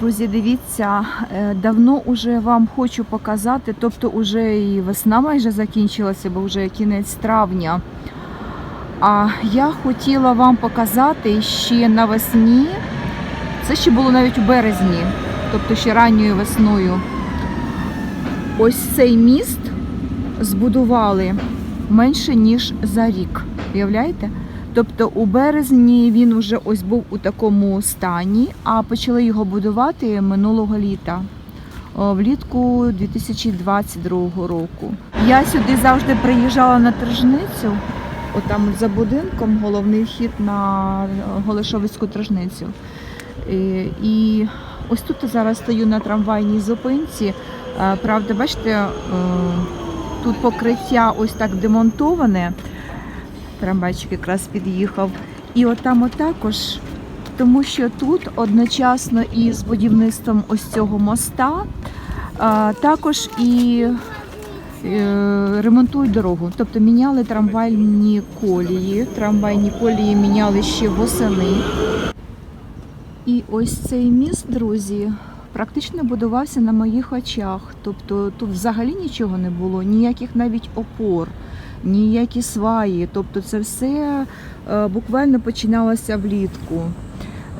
Друзі, дивіться, е, давно уже вам хочу показати, тобто уже і весна майже закінчилася, бо вже кінець травня. А я хотіла вам показати ще навесні, це ще було навіть у березні, тобто ще ранньою весною. Ось цей міст збудували менше ніж за рік. Уявляєте? Тобто у березні він уже ось був у такому стані, а почали його будувати минулого літа, влітку 2022 року. Я сюди завжди приїжджала на тržницю, отам за будинком головний вхід на е, Голешовицьку тržницю. Е, І ось тут зараз стою на трамвайній зупинці. Е, Правда, бачите, е, тут покриття ось так демонтоване. Трамвайчик якраз під'їхав. І отам от також, тому що тут одночасно із будівництвом ось цього моста а, також і е, ремонтують дорогу. Тобто міняли трамвайні колії. Трамвайні колії міняли ще восени. І ось цей міст, друзі, практично будувався на моїх очах. Тобто тут взагалі нічого не було, ніяких навіть опор, ніякі сваї. Тобто це все е, буквально починалося влітку.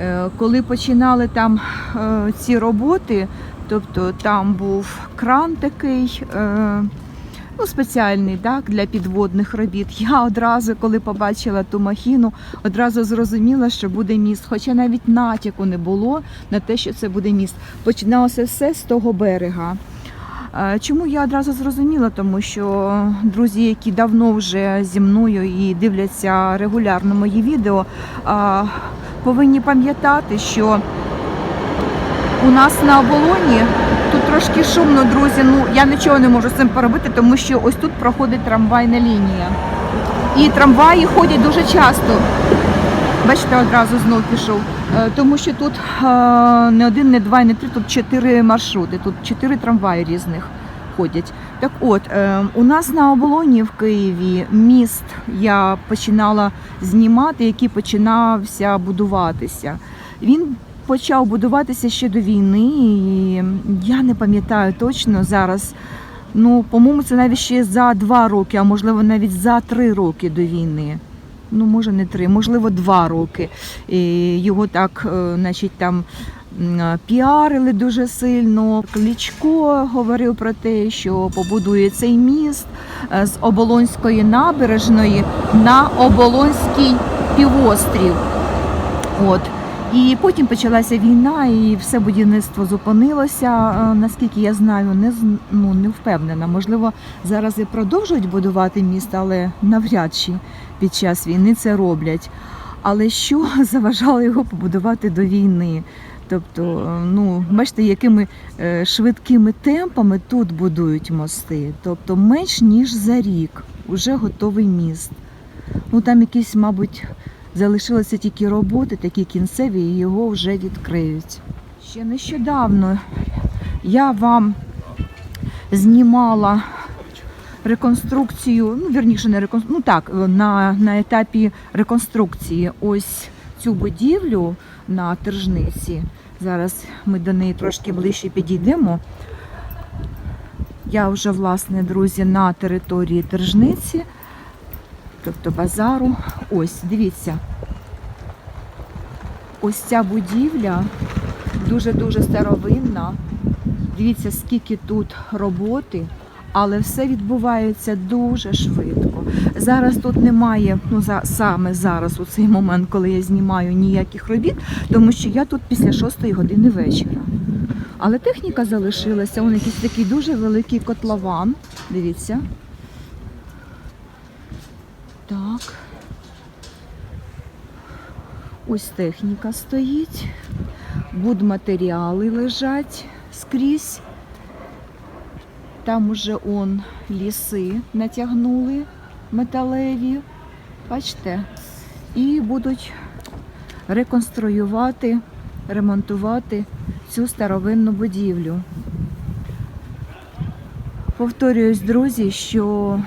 Е, Коли починали там е, ці роботи, тобто там був кран такий. Ну, спеціальний так, для підводних робіт. Я одразу, коли побачила ту махіну, одразу зрозуміла, що буде міст. Хоча навіть натяку не було на те, що це буде міст. Починалося все з того берега. Чому я одразу зрозуміла? Тому що друзі, які давно вже зі мною і дивляться регулярно мої відео, повинні пам'ятати, що у нас на оболоні тут трошки шумно, друзі. Ну я нічого не можу з цим поробити, тому що ось тут проходить трамвайна лінія. І трамваї ходять дуже часто. Бачите, одразу знов пішов. Е, Тому що тут е, не один, не два, не три, тут чотири маршрути, тут чотири трамваї різних ходять. Так от, е, у нас на оболоні в Києві міст я починала знімати, який починався будуватися. Він почав будуватися ще до війни, і я не пам'ятаю точно зараз. Ну, по-моєму, це навіть ще за два роки, а можливо навіть за три роки до війни. Ну, може, не три, можливо, два роки. І його так, е, значить, там е, піарили дуже сильно. Кличко говорив про те, що побудує цей міст е, з Оболонської набережної на Оболонський півострів. От. І потім почалася війна, і все будівництво зупинилося. Е, Наскільки я знаю, не ну, не впевнена. Можливо, зараз і продовжують будувати міст, але навряд чи під час війни це роблять. Але що заважало його побудувати до війни? Тобто, е, ну бачите, якими е, швидкими темпами тут будують мости. Тобто менш ніж за рік вже готовий міст. Ну там якісь, мабуть, залишилися тільки роботи, такі кінцеві, і його вже відкриють. Ще нещодавно я вам знімала реконструкцію, ну вірніше, не реконструкцію, ну так, на, на етапі реконструкції ось цю будівлю на тержниці. Зараз ми до неї трошки ближче підійдемо. Я вже, власне, друзі, на території тержниці, тобто базару. Ось, дивіться. Ось ця будівля дуже-дуже старовинна. Дивіться, скільки тут роботи, але все відбувається дуже швидко. Зараз тут немає, ну за саме зараз, у цей момент, коли я знімаю ніяких робіт, тому що я тут після 6 години вечора. Але техніка залишилася, он якийсь такий дуже великий котлован. Дивіться. Так. Ось техніка стоїть, будматеріали лежать скрізь. Там уже он ліси натягнули металеві, бачите, і будуть реконструювати, ремонтувати цю старовинну будівлю. Повторююсь, друзі, що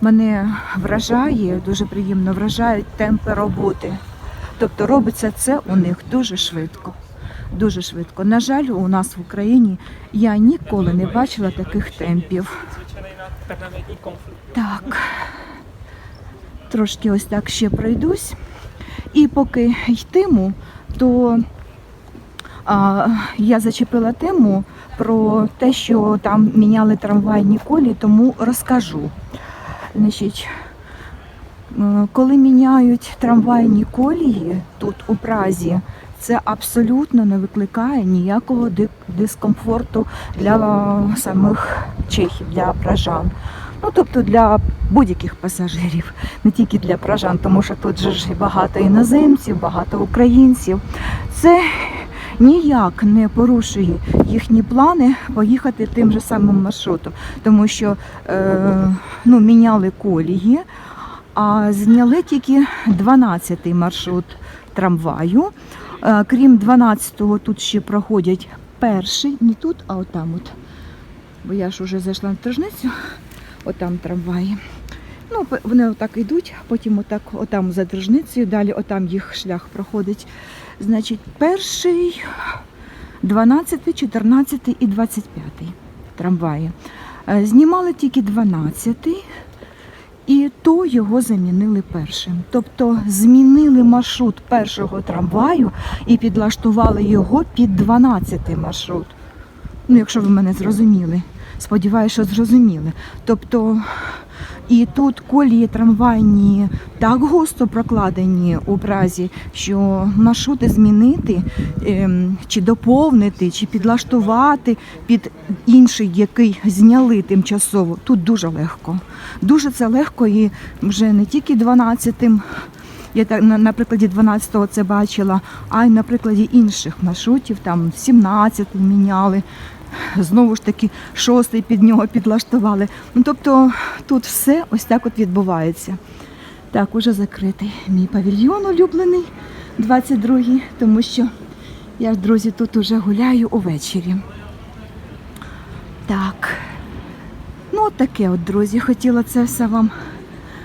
мене вражає, дуже приємно вражають темпи роботи. Тобто робиться це у них дуже швидко. дуже швидко. На жаль, у нас в Україні я ніколи не бачила таких темпів. Так, трошки ось так ще пройдусь. І поки йтиму, то а, я зачепила тему про те, що там міняли трамвайні колії, тому розкажу. Значить, е, коли міняють трамвайні колії тут у Празі, це абсолютно не викликає ніякого дискомфорту для самих чехів, для пражан. Ну, тобто для будь-яких пасажирів, не тільки для пражан, тому що тут же ж багато іноземців, багато українців. Це ніяк не порушує їхні плани поїхати тим же самим маршрутом, тому що е, ну, міняли колії, а зняли тільки 12-й маршрут трамваю. Е, Крім 12-го, тут ще проходять перший, не тут, а отам от. Бо я ж вже зайшла на тržницю, отам трамваї. Ну, вони отак йдуть, потім отак, отам за держницею, далі отам їх шлях проходить. Значить, перший, 12, 14 і 25 трамваї. Е, Знімали тільки 12, і то його замінили першим. Тобто змінили маршрут першого трамваю і підлаштували його під 12 маршрут. Ну, якщо ви мене зрозуміли. Сподіваюся, що зрозуміли. Тобто і тут колії трамвайні так густо прокладені у Празі, що маршрути змінити ем, чи доповнити, чи підлаштувати під інший, який зняли тимчасово, тут дуже легко. Дуже це легко і вже не тільки 12-тим. Я так на, прикладі 12-го це бачила, а й на прикладі інших маршрутів, там 17-й міняли, знову ж таки шостий під нього підлаштували. Ну, тобто тут все ось так от відбувається. Так, уже закритий мій павільйон улюблений, 22-й, тому що я друзі, тут уже гуляю увечері. Так. Ну, от таке от, друзі, хотіла це все вам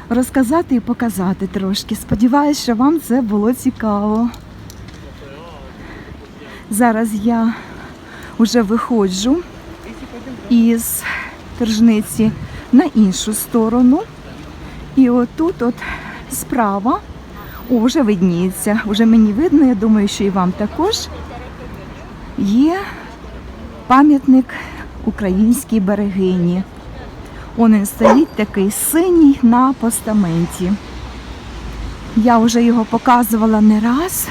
розказати і показати трошки. Сподіваюсь, що вам це було цікаво. Зараз я вже виходжу із тержниці на іншу сторону. І отут, от справа, вже видніється, вже мені видно, я думаю, що і вам також є пам'ятник українській берегині. Он він стоїть такий синій на постаменті. Я вже його показувала не раз,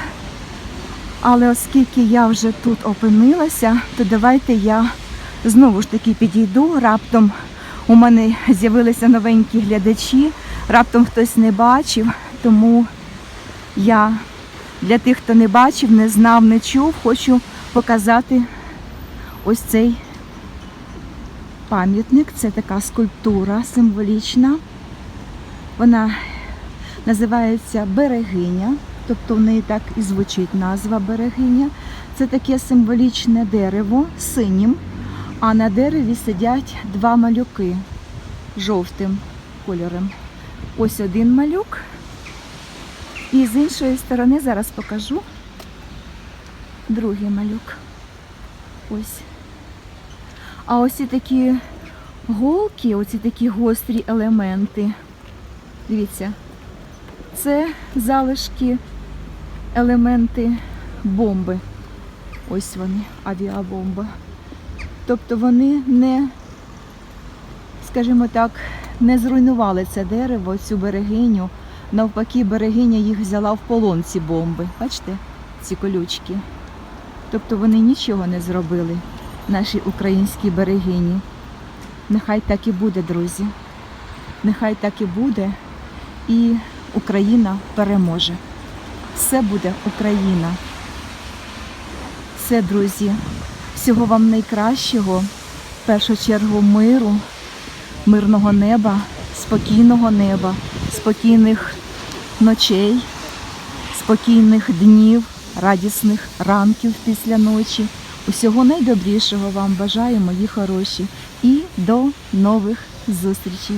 але оскільки я вже тут опинилася, то давайте я знову ж таки підійду. Раптом у мене з'явилися новенькі глядачі, раптом хтось не бачив, тому я для тих, хто не бачив, не знав, не чув, хочу показати ось цей пам'ятник. Це така скульптура символічна. Вона називається Берегиня, тобто в неї так і звучить назва Берегиня. Це таке символічне дерево синім, а на дереві сидять два малюки жовтим кольором. Ось один малюк. І з іншої сторони зараз покажу другий малюк. Ось. А ось і такі голки, оці такі гострі елементи. Дивіться, це залишки, елементи бомби. Ось вони, авіабомба. Тобто вони не, скажімо так, не зруйнували це дерево, цю берегиню. Навпаки, берегиня їх взяла в полон ці бомби. Бачите, ці колючки. Тобто вони нічого не зробили нашій українській берегині. Нехай так і буде, друзі. Нехай так і буде, і Україна переможе. Все буде Україна. Все, друзі, всього вам найкращого, в першу чергу миру, мирного неба, спокійного неба, спокійних ночей, спокійних днів, радісних ранків після ночі. Усього найдобрішого вам бажаю, мої хороші, і до нових зустрічей.